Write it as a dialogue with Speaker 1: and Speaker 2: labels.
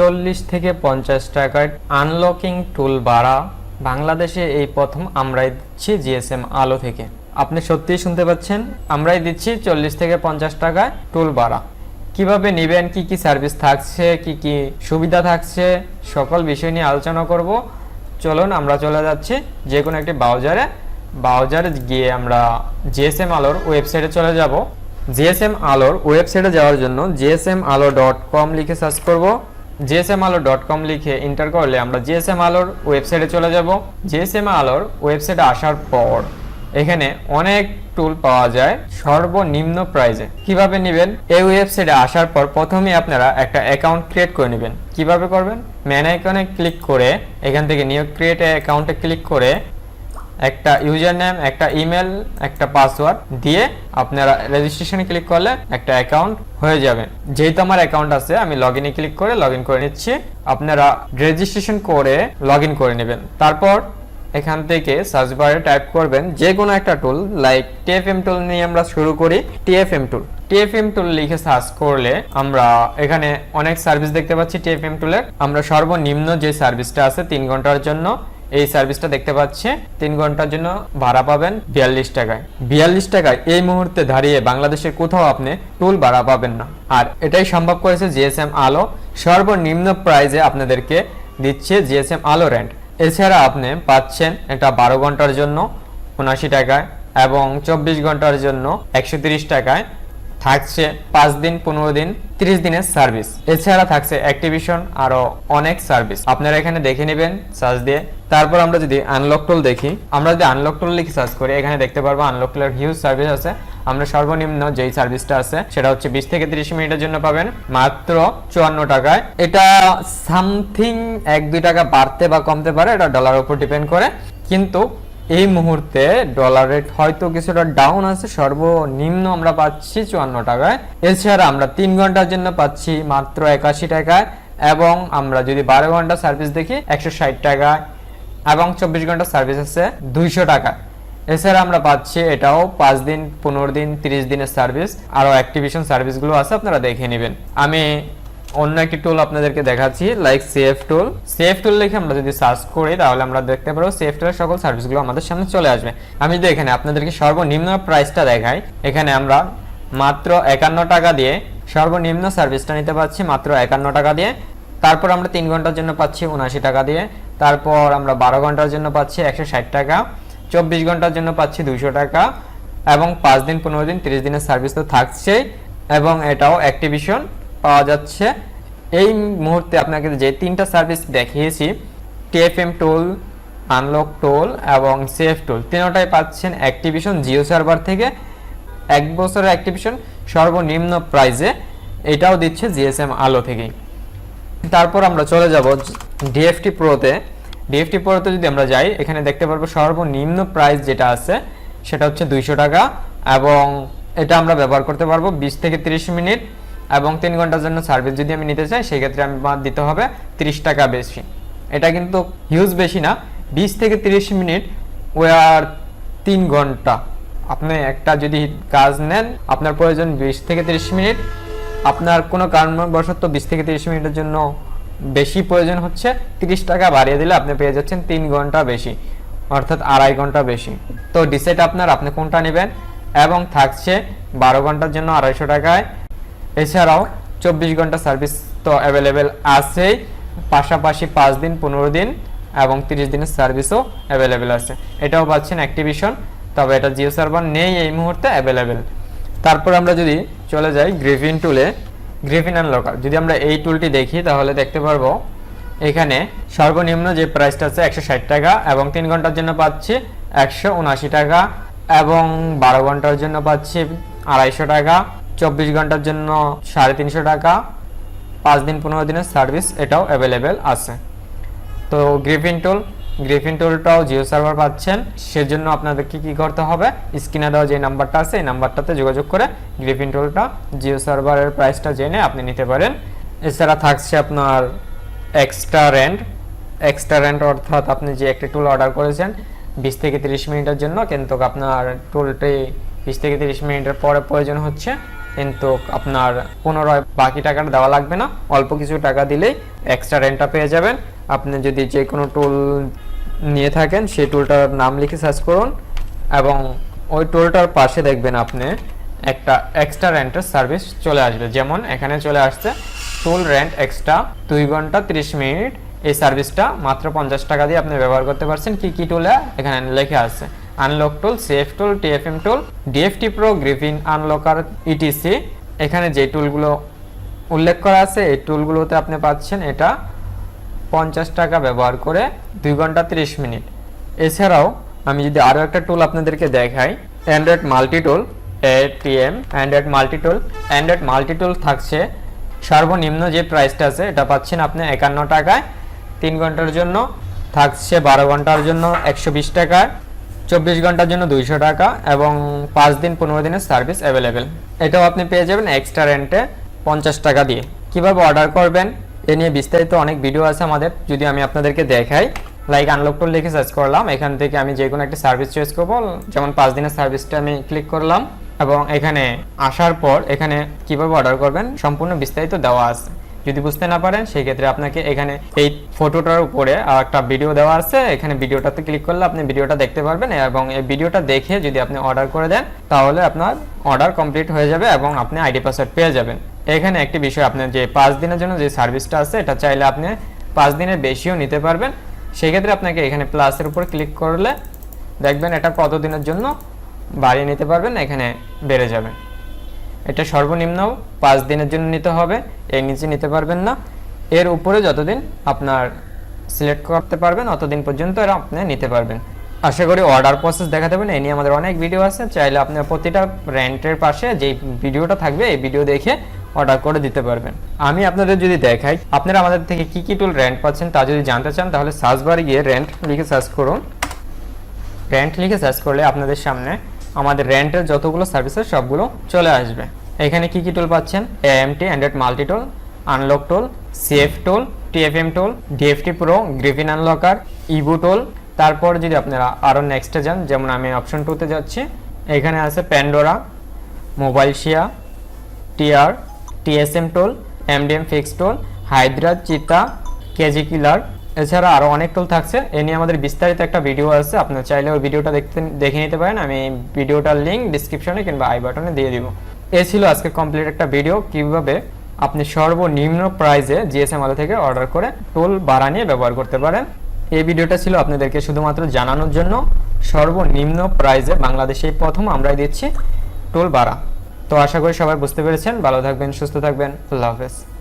Speaker 1: চল্লিশ থেকে পঞ্চাশ টাকার আনলকিং টুল ভাড়া বাংলাদেশে এই প্রথম আমরাই দিচ্ছি জিএসএম আলো থেকে। আপনি সত্যিই শুনতে পাচ্ছেন, আমরাই দিচ্ছি চল্লিশ থেকে পঞ্চাশ টাকায় টুল ভাড়া কীভাবে নেবেন, কি কি সার্ভিস থাকছে, কি কি সুবিধা থাকছে, সকল বিষয় নিয়ে আলোচনা করব। চলুন আমরা চলে যাচ্ছি যে কোনো একটি ব্রাউজারে ব্রাউজারে গিয়ে আমরা জিএসএম আলোর ওয়েবসাইটে চলে যাব। জিএসএম আলোর ওয়েবসাইটে যাওয়ার জন্য জিএসএম আলো ডট কম লিখে সার্চ করব। জিএসএম আলো ডট কম লিখে এন্টার করলে আমরা জিএসএম আলোর ওয়েবসাইটে চলে যাব। জিএসএম আলোর ওয়েবসাইটে আসার পর এখানে অনেক টুল পাওয়া যায়। সর্বনিম্ন প্রাইজে কীভাবে নেবেন? এই ওয়েবসাইটে আসার পর প্রথমে আপনারা একটা অ্যাকাউন্ট ক্রিয়েট করে নেবেন। কীভাবে করবেন? ম্যান আইকনে ক্লিক করে এখান থেকে নিউ ক্রিয়েট অ্যাকাউন্টে ক্লিক করে একটা ইউজার নেম একটা ইমেল একটা পাসওয়ার্ড দিয়ে আপনারা রেজিস্ট্রেশনে ক্লিক করলে একটা অ্যাকাউন্ট হয়ে যাবে। যেহেতু আমার অ্যাকাউন্ট আছে, আমি লগ ইনে ক্লিক করে লগ ইন করে নিচ্ছি। আপনারা রেজিস্ট্রেশন করে লগ ইন করে নেবেন। তারপর এখান থেকে সার্চ বারে টাইপ করবেন যে কোনো একটা টুল লাইক টিএফএম টুল নিয়ে আমরা শুরু করি টিএফএম টুল টিএফএম টুল লিখে সার্চ করলে আমরা এখানে অনেক সার্ভিস দেখতে পাচ্ছি টিএফএম টুলের আমরা সর্বনিম্ন যে সার্ভিসটা আছে তিন ঘণ্টার জন্য এই সার্ভিসটা দেখতে পাচ্ছি। তিন ঘণ্টার জন্য ভাড়া পাবেন বিয়াল্লিশ টাকায়। বিয়াল্লিশ টাকায় এই মুহূর্তে দাঁড়িয়ে বাংলাদেশের কোথাও আপনি টুল ভাড়া পাবেন না। আর এটাই সম্ভব করেছে জিএসএম আলো। সর্বনিম্ন প্রাইজে আপনাদেরকে দিচ্ছে জিএসএম আলো রেন্ট এছাড়া আপনি পাচ্ছেন এটা বারো ঘণ্টার জন্য উনাশি টাকায় এবং চব্বিশ ঘণ্টার জন্য একশো টাকায় থাকছে পাঁচ দিন, পনেরো দিন, তিরিশ দিনের সার্ভিস। এছাড়া থাকছে অ্যাক্টিভিশন আরও অনেক সার্ভিস। আপনারা এখানে দেখে নেবেন সার্চ দিয়ে। তারপর আমরা যদি আনলক টুল দেখি, আমরা যদি আনলক টুল লিখে সার্চ করি, এখানে দেখতে পারব আনলক টুলের হিউজ সার্ভিস আছে। আমরা সর্বনিম্ন যেই সার্ভিসটা আছে, সেটা হচ্ছে বিশ থেকে তিরিশ মিনিটের জন্য পাবেন। মাত্র চুয়ান্ন টাকায়। এটা সামথিং এক, দুই টাকা বাড়তে বা কমতে পারে, এটা ডলার উপর ডিপেন্ড করে। কিন্তু এই মুহূর্তে ডলার রেট হয়তো কিছুটা ডাউন আছে, সর্বনিম্ন আমরা পাচ্ছি চুয়ান্ন টাকায়। এছাড়া আমরা তিন ঘণ্টার জন্য পাচ্ছি মাত্র একাশি টাকায় এবং আমরা যদি বারো ঘণ্টা সার্ভিস দেখি, একশো ষাট টাকায় এবং চব্বিশ ঘণ্টা সার্ভিস আছে দুইশো টাকা এছাড়া আমরা পাচ্ছি এটাও পাঁচ দিন, পনেরো দিন, তিরিশ দিনের সার্ভিস আরও অ্যাক্টিভিশন সার্ভিসগুলো আছে, আপনারা দেখে নেবেন। আমি অন্য একটি টুল আপনাদেরকে দেখাচ্ছি like safe tool safe tool লিখে আমরা যদি সার্চ করি, তাহলে আমরা দেখতে পারব সেফ টুলের সকল সার্ভিসগুলো আমাদের সামনে চলে আসবে। আমি যদি এখানে আপনাদেরকে সর্বনিম্ন প্রাইসটা দেখাই, এখানে আমরা মাত্র একান্ন টাকা দিয়ে সর্বনিম্ন সার্ভিসটা নিতে পারছি, মাত্র একান্ন টাকা দিয়ে। তারপর আমরা তিন ঘণ্টার জন্য পাচ্ছি উনআশি টাকা দিয়ে। তারপর আমরা বারো ঘণ্টার জন্য পাচ্ছি একশো ষাট টাকা। চব্বিশ ঘণ্টার জন্য পাচ্ছি দুশো টাকা। এবং পাঁচ দিন, পনেরো দিন, তিরিশ দিনের সার্ভিস তো থাকছেই। এবং এটাও অ্যাক্টিভিশন পাওয়া যাচ্ছে। এই মুহূর্তে আপনাকে যে তিনটা সার্ভিস দেখিয়েছি টিএফএম টোল আনলক টোল এবং সেফ টোল তিনটাই পাচ্ছেন অ্যাক্টিভিশন জিও সার্ভার থেকে। এক বছরের অ্যাক্টিভিশন সর্বনিম্ন প্রাইজে এটাও দিচ্ছে জিএসএম আলো থেকেই। তারপর আমরা চলে যাব ডিএফটি প্রোতে ডিএফটি প্রোতে যদি আমরা যাই, এখানে দেখতে পারব সর্বনিম্ন প্রাইস যেটা আছে, সেটা হচ্ছে দুইশো টাকা এবং এটা আমরা ব্যবহার করতে পারব বিশ থেকে তিরিশ মিনিট। এবং তিন ঘণ্টার জন্য সার্ভিস যদি আমি নিতে চাই, সেক্ষেত্রে আমি আমার দিতে হবে তিরিশ টাকা বেশি। এটা কিন্তু হিউজ বেশি না। বিশ থেকে তিরিশ মিনিট ওয়ার তিন ঘণ্টা। আপনি একটা যদি কাজ নেন, আপনার প্রয়োজন বিশ থেকে তিরিশ মিনিট। আপনার কোনো কারণবশত বিশ থেকে তিরিশ মিনিটের জন্য বেশি প্রয়োজন হচ্ছে। তিরিশ টাকা বাড়িয়ে দিলে আপনি পেয়ে যাচ্ছেন তিন ঘণ্টা বেশি, অর্থাৎ আড়াই ঘণ্টা বেশি। তো ডিসাইড আপনার আপনি কোনটা নেবেন এবং থাকছে বারো ঘণ্টার জন্য আড়াইশো টাকায়। এছাড়াও চব্বিশ ঘণ্টা সার্ভিস তো অ্যাভেলেবেল আছেই। পাশাপাশি পাঁচ দিন, পনেরো দিন এবং তিরিশ দিনের সার্ভিসও অ্যাভেলেবেল আছে। এটাও পাচ্ছেন অ্যাক্টিভিশন তবে এটা জিও সার্ভার নেই এই মুহূর্তে অ্যাভেলেবেল তারপর আমরা যদি চলে যাই গ্রিফিন টুলে গ্রিফিন অ্যান্ড লোকাল যদি আমরা এই টুলটি দেখি তাহলে দেখতে পারব, এখানে সর্বনিম্ন যে প্রাইসটা আছে একশো ষাট টাকা এবং তিন ঘণ্টার জন্য পাচ্ছি একশো উনআশি টাকা এবং বারো ঘণ্টার জন্য পাচ্ছি আড়াইশো টাকা। চব্বিশ ঘণ্টার জন্য সাড়ে তিনশো টাকা, পাঁচ দিন পনেরো দিনের সার্ভিস এটাও অ্যাভেলেবেল আছে। তো গ্রিফিন টুল গ্রিফিন টুলটাও জিও সার্ভার পাচ্ছেন, সেজন্য আপনাদেরকে কি করতে হবে? স্ক্রিনে দেওয়া যে নাম্বারটা আছে, এই নাম্বারটাতে যোগাযোগ করে গ্রিফিন টুলটা জিও সার্ভারের প্রাইসটা জেনে আপনি নিতে পারেন। এছাড়া থাকছে আপনার এক্সট্রা রেন্ট এক্সট্রা রেন্ট অর্থাৎ আপনি যে একটি টুল অর্ডার করেছেন, বিশ থেকে তিরিশ মিনিটের জন্য, কিন্তু আপনার টুলটি বিশ থেকে তিরিশ মিনিটের পরে প্রয়োজন হচ্ছে। কিন্তু আপনার পুনরায় বাকি টাকাটা দেওয়া লাগবে না। অল্প কিছু টাকা দিলেই এক্সট্রা রেন্টটা পেয়ে যাবেন। আপনি যদি যে কোনো টুল নিয়ে থাকেন, সেই টুলটার নাম লিখে সার্চ করুন এবং ওই টুলটার পাশে দেখবেন আপনি একটা এক্সট্রা রেন্টের সার্ভিস চলে আসবে। যেমন এখানে চলে আসছে টুল রেন্ট এক্সট্রা দুই ঘণ্টা তিরিশ মিনিট। এই সার্ভিসটা মাত্র পঞ্চাশ টাকা দিয়ে আপনি ব্যবহার করতে পারছেন। কি কি টুলে এখানে লেখা আছে। Unlock tool safe tool TFM tool DFT pro Griffin unlocker etc এখানে যে টুলগুলো উল্লেখ করা আছে, এই টুলগুলোতে আপনি পাচ্ছেন এটা পঞ্চাশ টাকা ব্যবহার করে দুই ঘণ্টা তিরিশ মিনিট। এছাড়াও আমি যদি আরও একটা টুল আপনাদেরকে দেখাই Android multi tool ATM Android multi tool Android multi tool থাকছে সর্বনিম্ন যে প্রাইসটা আছে, এটা পাচ্ছেন আপনি একান্ন টাকায়। তিন ঘণ্টার জন্য থাকছে বারো ঘণ্টার জন্য একশো বিশ টাকায়। চব্বিশ ঘণ্টার জন্য দুইশো টাকা এবং পাঁচ দিন, পনেরো দিনের সার্ভিস অ্যাভেলেবেল এটাও আপনি পেয়ে যাবেন এক্সট্রা রেন্টে পঞ্চাশ টাকা দিয়ে। কীভাবে অর্ডার করবেন, এ নিয়ে বিস্তারিত অনেক ভিডিও আছে আমাদের। যদি আমি আপনাদেরকে দেখাই লাইক আনলক টুল লিখে সার্চ করলাম, এখান থেকে আমি যে কোনো একটা সার্ভিস চয়েস করব। যেমন পাঁচ দিনের সার্ভিসটা আমি ক্লিক করলাম এবং এখানে আসার পর এখানে কীভাবে অর্ডার করবেন, সম্পূর্ণ বিস্তারিত দেওয়া আছে। যদি বুঝতে না পারেন, সেই ক্ষেত্রে আপনাকে এখানে এই ফটোটার উপরে একটা ভিডিও দেওয়া আছে। এখানে ভিডিওটাতে ক্লিক করলে আপনি ভিডিওটা দেখতে পারবেন এবং এই ভিডিওটা দেখে যদি আপনি অর্ডার করে দেন, তাহলে আপনার অর্ডার কমপ্লিট হয়ে যাবে এবং আপনি আইডি পাসওয়ার্ড পেয়ে যাবেন। এখানে একটি বিষয়, আপনার যে পাঁচ দিনের জন্য যে সার্ভিসটা আছে, এটা চাইলে আপনি পাঁচ দিনের বেশিও নিতে পারবেন। সেই ক্ষেত্রে আপনাকে এখানে প্লাসের উপর ক্লিক করলে দেখবেন এটা কত দিনের জন্য বাড়িয়ে নিতে পারবেন, এখানে বেড়ে যাবে। এটা সর্বনিম্ন পাঁচ দিনের জন্য নিতে হবে, এর নিচে নিতে পারবেন না। এর উপরে যতদিন আপনার সিলেক্ট করতে পারবেন, অতদিন পর্যন্ত এরা আপনি নিতে পারবেন। আশা করি অর্ডার প্রসেস দেখাতে পারবেন, এই নিয়ে আমাদের অনেক ভিডিও আছে। চাইলে আপনার প্রতিটা রেন্টের পাশে যে ভিডিওটা থাকবে, এই ভিডিও দেখে অর্ডার করে দিতে পারবেন। আমি আপনাদের যদি দেখাই, আপনারা আমাদের থেকে কি কি টুল রেন্ট পাচ্ছেন তা যদি জানতে চান, তাহলে সার্চ বারে গিয়ে রেন্ট লিখে সার্চ করুন। রেন্ট লিখে সার্চ করলে আপনাদের সামনে আমাদের রেন্টের যতগুলো সার্ভিসেস সবগুলো চলে আসবে। এখানে কি কি টুল পাচ্ছেন? AMT Android multi tool unlock tool CF tool TFM tool DFT pro Griffin unlocker Ibu tool তারপর যদি আপনারা আরও নেক্সটে যান, যেমন আমি অপশন টুতে যাচ্ছি, এখানে আছে প্যান্ডোরা মোবাইল শিয়া TR TSM tool MDM fix tool Hydra Cheetah KG killer এছাড়া আরও অনেক টোল থাকছে। এ নিয়ে আমাদের বিস্তারিত একটা ভিডিও আছে। আপনার চাইলে ওই ভিডিওটা দেখতে, দেখে নিতে পারেন। আমি ভিডিওটার লিঙ্ক ডিসক্রিপশনে কিংবা আই বাটনে দিয়ে দিব। এ ছিল আজকে কমপ্লিট একটা ভিডিও কীভাবে আপনি সর্বনিম্ন প্রাইসে জিএসএম আলো থেকে অর্ডার করে টোল বাড়া নিয়ে ব্যবহার করতে পারেন। এই ভিডিওটা ছিল আপনাদেরকে শুধুমাত্র জানানোর জন্য। সর্বনিম্ন প্রাইসে বাংলাদেশে প্রথম আমরাই দিচ্ছি টোল বাড়া। তো আশা করি সবাই বুঝতে পেরেছেন। ভালো থাকবেন, সুস্থ থাকবেন। আল্লাহ হাফেজ।